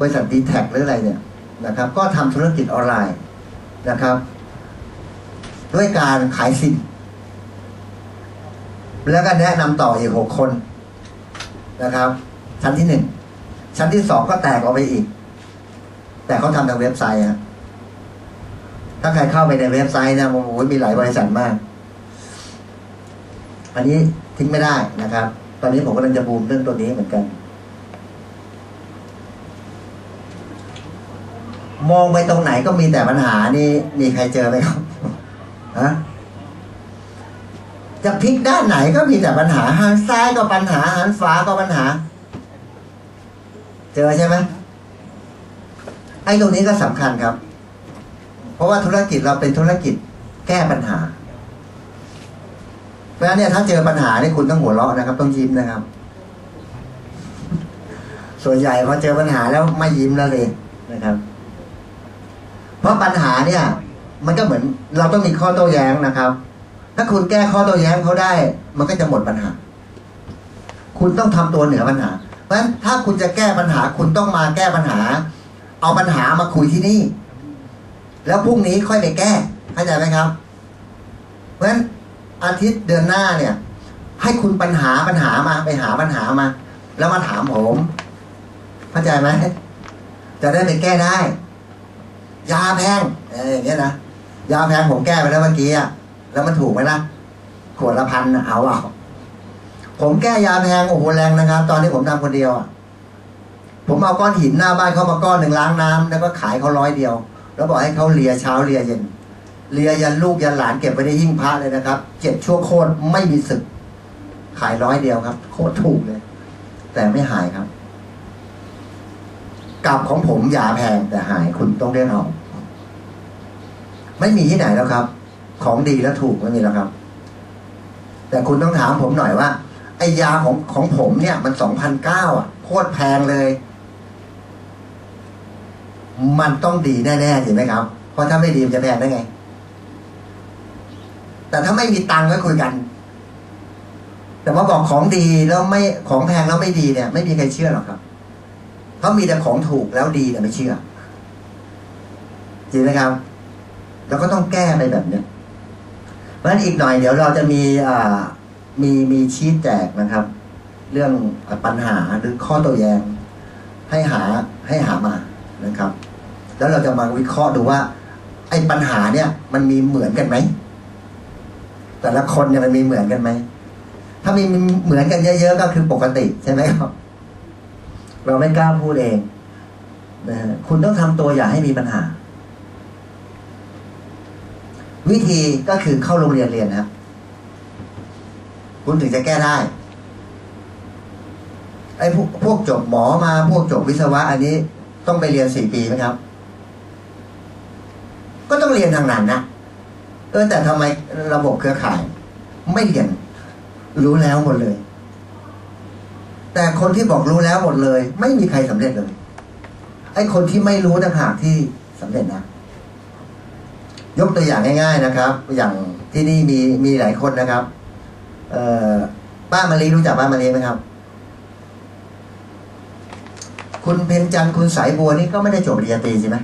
บริษัทดีแท็หรืออะไรเนี่ยนะครับ ก็ทำธุรกิจออนไลน์นะครับ ด้วยการขายซิมแล้วก็แนะนำต่ออีกหกคนนะครับ ชั้นที่หนึ่งชั้นที่สองก็แตกออกไปอีก แต่เขาทำทางเว็บไซต์ฮะถ้าใครเข้าไปในเว็บไซต์นะโอ้โหมีหลายบริษัทมาก อันนี้ทิ้งไม่ได้นะครับ ตอนนี้ผมกำลังจะบูมเรื่องตัวนี้เหมือนกัน มองไปตรงไหนก็มีแต่ปัญหานี่มีใครเจอไหมครับฮะจะพลิกด้านไหนก็มีแต่ปัญหาหันซ้ายก็ปัญหาหันขวาก็ปัญหา เจอใช่ไหมไอ้ตรงนี้ก็สำคัญครับ เพราะว่าธุรกิจเราเป็นธุรกิจแก้ปัญหา เพราะฉะนั้นเนี่ยถ้าเจอปัญหาเนี่ยคุณต้องหัวเราะนะครับ ต้องยิ้มนะครับ ส่วนใหญ่พอเจอปัญหาแล้วไม่ยิ้มแล้วเลยนะครับ เพราะปัญหาเนี่ย มันก็เหมือนเราต้องมีข้อโต้แย้งนะครับ ถ้าคุณแก้ข้อโต้แย้งเขาได้ มันก็จะหมดปัญหา คุณต้องทำตัวเหนือปัญหา เพราะฉะนั้นถ้าคุณจะแก้ปัญหา คุณต้องมาแก้ปัญหา เอาปัญหามาคุยที่นี่ แล้วพรุ่งนี้ค่อยไปแก้เข้าใจไหมครับ เพราะฉะนั้นอาทิตย์เดือนหน้าเนี่ย ให้คุณปัญหาปัญหามาไปหาปัญหามา แล้วมาถามผมเข้าใจไหมจะได้ไปแก้ได้ ยาแพงเอออย่างเงี้ยนะยาแพงผมแก้ไปแล้วเมื่อกี้อะแล้วมันถูกไหมล่ะขวดละพันเอาเอาผมแก้ยาแพงโอ้โหแรงนะครับ ตอนที่ผมทำคนเดียวอะผมเอาก้อนหินหน้าบ้านเขามาก้อนหนึ่งล้างน้ำแล้วก็ขายเขาร้อยเดียว แล้วบอกให้เขาเลียเช้าเลียเย็นเลียยันลูกยันหลานเก็บไว้ในหิ้งพระเลยนะครับเจ็ดชั่วโคตรไม่มีสึก ขายร้อยเดียวครับ โคตรถูกเลย แต่ไม่หายครับ กับของผมยาแพงแต่หายคุณต้องเรียกเอาไม่มีที่ไหนแล้วครับ ของดีและถูกไม่มีแล้วครับ แต่คุณต้องถามผมหน่อยว่าไอยาของของผมเนี่ย มันสองพันเก้าอะโคตรแพงเลย มันต้องดีแน่ๆเห็นไหมครับ เพราะถ้าไม่ดีมันจะแพงได้ไง แต่ถ้าไม่มีตังค์ก็คุยกัน แต่ว่าบอกของดีแล้วไม่ของแพงแล้วไม่ดีเนี่ย ไม่มีใครเชื่อหรอกครับ เพราะมีแต่ของถูกแล้วดีเนี่ไม่เชื่อจริงไหมครับเราก็ต้องแก้ไปแบบเนี้ยเพราะฉะนั้นอีกหน่อยเดี๋ยวเราจะมีอ่ามีมีชีตแจกนะครับ เรื่องปัญหาหรือข้อโต้แย้งให้หาให้หามานะครับ แล้วเราจะมาวิเคราะห์ดูว่า ไอ้ปัญหาเนี่ย มันมีเหมือนกันไหมแต่ละคนเนี่ยมันมีเหมือนกันไหมถ้ามีเหมือนกันเยอะๆก็คือปกติใช่ไหมครับ เราไม่กล้าพูดเองนะฮะคุณต้องทำตัวอย่าให้มีปัญหา วิธีก็คือเข้าโรงเรียนเรียนนะครับ คุณถึงจะแก้ได้ไอ้พวกพวกจบหมอมาพวกจบวิศวะ อันนี้ต้องไปเรียนสี่ปีไหมครับ ก็ต้องเรียนทางนั้นนะเออแต่ทำไมระบบเครือข่าย ไม่เรียนรู้แล้วหมดเลย แต่คนที่บอกรู้แล้วหมดเลย ไม่มีใครสำเร็จเลย ไอ้คนที่ไม่รู้ต่างหากที่สำเร็จนะ ยกตัวอย่างง่าย ๆนะครับ อย่างที่นี่มีมีหลายคนนะครับ เอ่อป้ามะลีรู้จักป้ามะลีไหมครับ คุณเพนจันทร์คุณสายบัวนี่ก็ไม่ได้จบปริญญาตรีใช่ไหม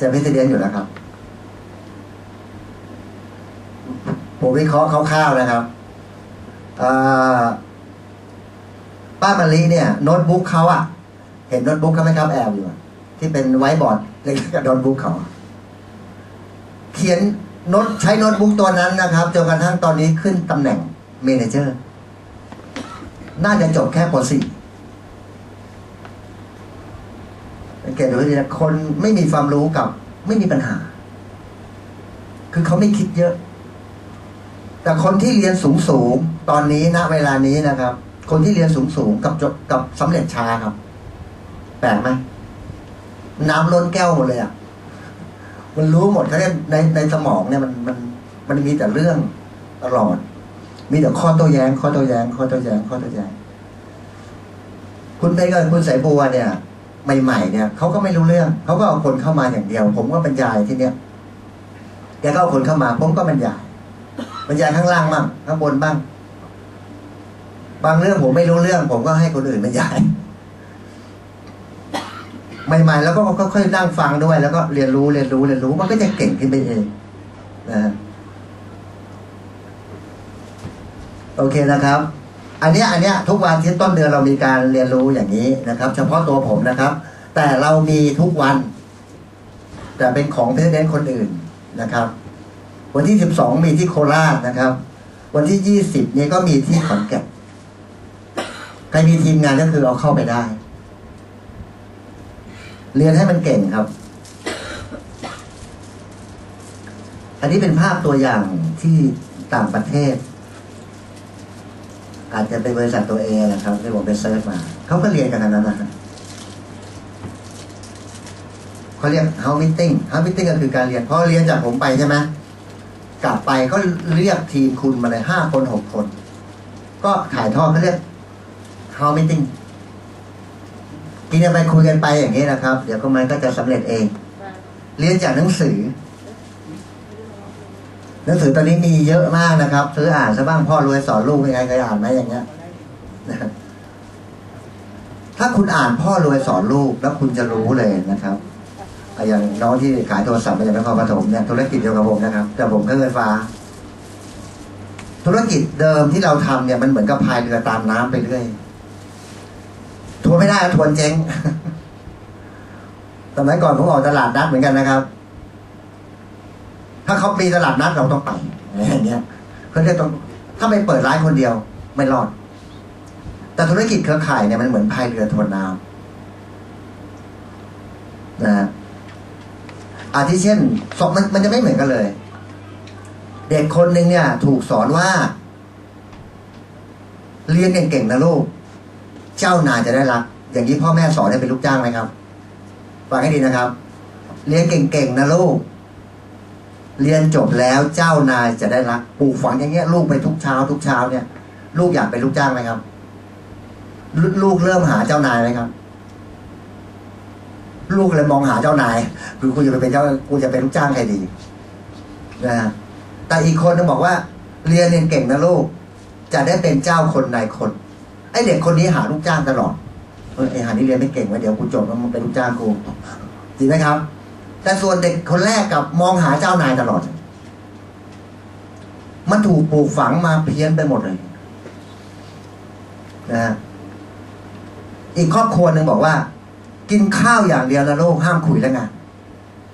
จะเป็นเรียนอยู่แล้วครับผมวิเคราะห์คร่าวๆนะครับ ป้ามะลิเนี่ยโน้ตบุ๊กเขาอะเห็นโน้ตบุ๊กเขาไหมครับแอบอยู่ที่เป็นไวบอร์ดเล็กๆกับโน้ตบุ๊กเขาเขียนโน้ตใช้โน้ตบุ๊กตัวนั้นนะครับจนกระทั่งตอนนี้ขึ้นตำแหน่งเมนเจอร์น่าจะจบแค่ป .4 สังเกตดูดีนะคนไม่มีความรู้กับ ไม่มีปัญหา คือเขาไม่คิดเยอะ แต่คนที่เรียนสูงสูงตอนนี้ณเวลานี้นะครับ คนที่เรียนสูงสูงกับจบกับสำเร็จช้าครับ แปลกไหมน้ำล้นแก้วหมดเลยอะมันรู้หมดเขาเรียกในในสมองเนี่ยมันมันมันมีแต่เรื่องตลอด มีแต่ข้อโต้แย้ง ข้อโต้แย้ง ข้อโต้แย้ง ข้อโต้แย้ง คุณเพชรกับคุณสายบัวเนี่ยใหม่ๆเนี่ยเขาก็ไม่รู้เรื่องเขาก็เอาคนเข้ามาอย่างเดียว ผมก็บรรยายที่เนี้ยแกก็เอาคนเข้ามา ผมก็บรรยายบรรยายข้างล่างบ้างข้างบนบ้าง บางเรื่องผมไม่รู้เรื่อง ผมก็ให้คนอื่นบรรยายใหม่ๆแล้วก็ค่อยๆนั่งฟังด้วย แล้วก็เรียนรู้เรียนรู้เรียนรู้มันก็จะเก่งขึ้นไปเองนะโอเคนะครับ อันเนี้ยอันเนี้ยทุกวันที่ต้นเดือนเรามีการเรียนรู้อย่างนี้นะครับ เฉพาะตัวผมนะครับ แต่เรามีทุกวัน แต่เป็นของเพรสเดนคนอื่นนะครับ วันที่สิบสองมีที่โคราชนะครับ วันที่ยี่สิบนี้ก็มีที่ขอนแก่น ใครมีทีมงานก็คือเอาเข้าไปได้ เรียนให้มันเก่งครับ อันนี้เป็นภาพตัวอย่างที่ต่างประเทศ อาจจะเป็นบริษัทตัวเองนะครับที่ผมไปเซิร์ชมา เขาก็เรียนกันนนั้นนะครับเขาเรียก how meeting how meeting ก็คือการเรียนพอเรียนจากผมไปใช่ไหมกลับไปก็เรียกทีมคุณมาเลยห้าคนหกคน ก็ถ่ายทอดเขาเรียก how meeting กินกันไปคุยกันไปอย่างนี้นะครับ เดี๋ยวก็มันก็จะสำเร็จเอง เรียนจากหนังสือ หนังสือตอนนี้มีเยอะมากนะครับ ซื้ออ่านซะบ้างพ่อรวยสอนลูกยังไงเคยอ่านไหมอย่างเงี้ยนะครับถ้าคุณอ่านพ่อรวยสอนลูกแล้วคุณจะรู้เลยนะครับอะอย่างน้องที่ขายโทรศัพท์มาจากนครปฐมเนี่ยธุรกิจเดียวกับผมนะครับ แต่ผมก็เงินฟ้า ธุรกิจเดิมที่เราทำเนี่ยมันเหมือนกับพายเรือตามน้ำไปเรื่อย ทวนไม่ได้ทวนเจ๊งสมัยก่อนผมออกตลาดนัดเหมือนกันนะครับ ถ้าเขามีตลาดนัดเราต้องไปอย่างเงี้ยเขาเรียกต้องถ้าไปเปิดร้านคนเดียว ไม่รอด แต่ธุรกิจเครือข่ายเนี่ยมันเหมือนพายเรือทวนน้ำนะอาทิเช่นสองมันมันจะไม่เหมือนกันเลย เด็กคนหนึ่งเนี่ย ถูกสอนว่า เรียนเก่งๆนะลูก เจ้านายจะได้รัก อย่างนี้พ่อแม่สอนให้เป็นลูกจ้างไหมครับฟังให้ดีนะครับ เรียนเก่งๆนะลูก เรียนจบแล้วเจ้านายจะได้รักปลูกฝังอย่างเงี้ย ลูกไปทุกเช้า ทุกเช้าเนี่ย ลูกอยากเป็นลูกจ้างไหมครับ ลูกเริ่มหาเจ้านายไหมครับ ลูกเลยมองหาเจ้านายคือกูจะไปเป็นเจ้ากูจะเป็นลูกจ้างใครดีนะแต่อีกคนนึงบอกว่า เรียนเรียนเก่งนะลูก จะได้เป็นเจ้าคนนายคน เด็กคนนี้หาลูกจ้างตลอดเออไอหานี่เรียนไม่เก่งไว้เดี๋ยวกูจบแล้วมันเป็นลูกจ้างกูจริงไหมครับ แต่ส่วนเด็กคนแรกกับมองหาเจ้านายตลอด มันถูกปลูกฝังมาเพี้ยนไปหมดเลยนะฮะอีกครอบครัวหนึ่งบอกว่า กินข้าวอย่างเดียวนะลูกห้ามคุยเรื่องงาน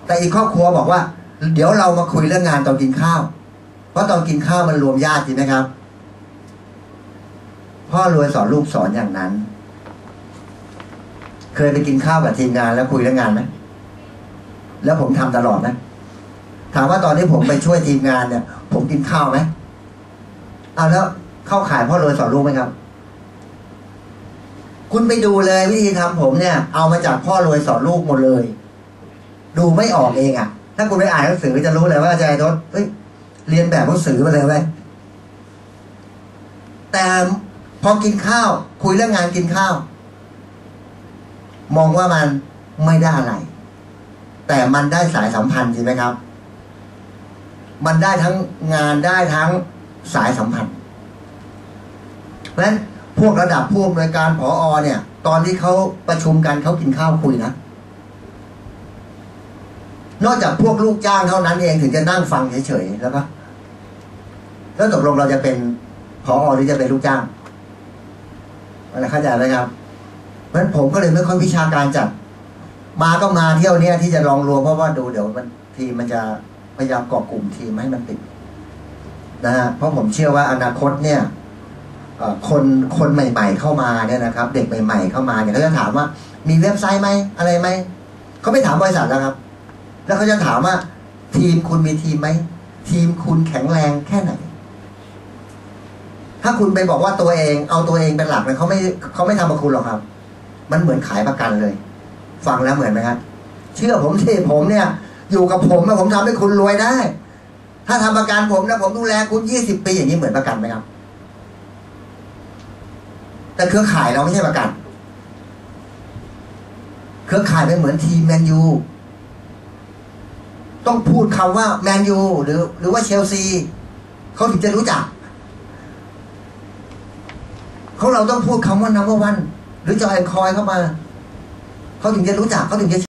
แต่อีกครอบครัวบอกว่า เดี๋ยวเรามาคุยเรื่องงานตอนกินข้าว เพราะตอนกินข้าวมันรวมญาติจริงไหมครับ พ่อรวยสอนลูกสอนอย่างนั้น เคยไปกินข้าวกับทีมงานแล้วคุยเรื่องงานไหมแล้วผมทำตลอดไหมถามว่าตอนที่ผมไปช่วยทีมงานเนี่ย ผมกินข้าวไหมเอาแล้วเข้าขายพ่อรวยสอนลูกไหมครับ คุณไปดูเลยวิธีทำผมเนี่ย เอามาจากพ่อรวยสอนลูกหมดเลย ดูไม่ออกเองอะ่ะ ถ้าคุณไปอ่านหนังสือจะรู้เลยว่าอาจารย์ทศเฮ้ยเรียนแบบหนังสือมาเลยเว้ยแต่ พอกินข้าว คุยเรื่องงานกินข้าว มองว่ามันไม่ได้อะไร แต่มันได้สายสัมพันธ์จริงไหมครับ มันได้ทั้งงานได้ทั้งสายสัมพันธ์เพราะฉะนั้นพวกระดับผู้อำนวยการผออเนี่ย ตอนที่เขาประชุมกันเขากินข้าวคุยนะ นอกจากพวกลูกจ้างเท่านั้นเองถึงจะนั่งฟังเฉยๆแล้วก็แล้วตกลงเราจะเป็นผออหรือจะเป็นลูกจ้าง อะไรเข้าใจไหมครับเพราะฉะนั้นผมก็เลยไม่ค่อยวิชาการจัดมาก็มาเที่ยวเนี้ยที่จะลองรวมเพราะว่าดูเดี๋ยวมันทีมมันจะพยายามเกาะกลุ่มทีมให้มันติดนะฮะเพราะผมเชื่อว่าอนาคตเนี่ยคนคนใหม่ ๆ เข้ามาเนี่ยนะครับ เด็กใหม่ ๆ เข้ามาเนี่ยเขาจะถามว่า มีเว็บไซต์ไหมอะไรไหมเขาไม่ถามบริษัทแล้วครับ แล้วเขาจะถามว่า ทีมคุณมีทีมไหมทีมคุณแข็งแรงแค่ไหน ถ้าคุณไปบอกว่าตัวเองเอาตัวเองเป็นหลักเนี่ยเขาไม่เขาไม่ทำกับคุณหรอกครับ มันเหมือนขายประกันเลย ฟังแล้วเหมือนไหมครับเชื่อผมที่ผมเนี่ย อยู่กับผมนะผมทำให้คุณรวยได้ ถ้าทำประกันผมนะผมดูแลคุณยี่สิบปีอย่างนี้เหมือนประกันไหมครับ แต่เครือข่ายเราไม่ใช่ประกัน เครือข่ายเป็นเหมือนทีมแมนยูต้องพูดคำว่าแมนยูหรือ หรือว่าเชลซีเขาถึงจะรู้จัก เขาเราต้องพูดคำว่านัมเบอร์วันหรือจอยคอยเข้ามา เขาถึงจะรู้จักเขาถึงจะ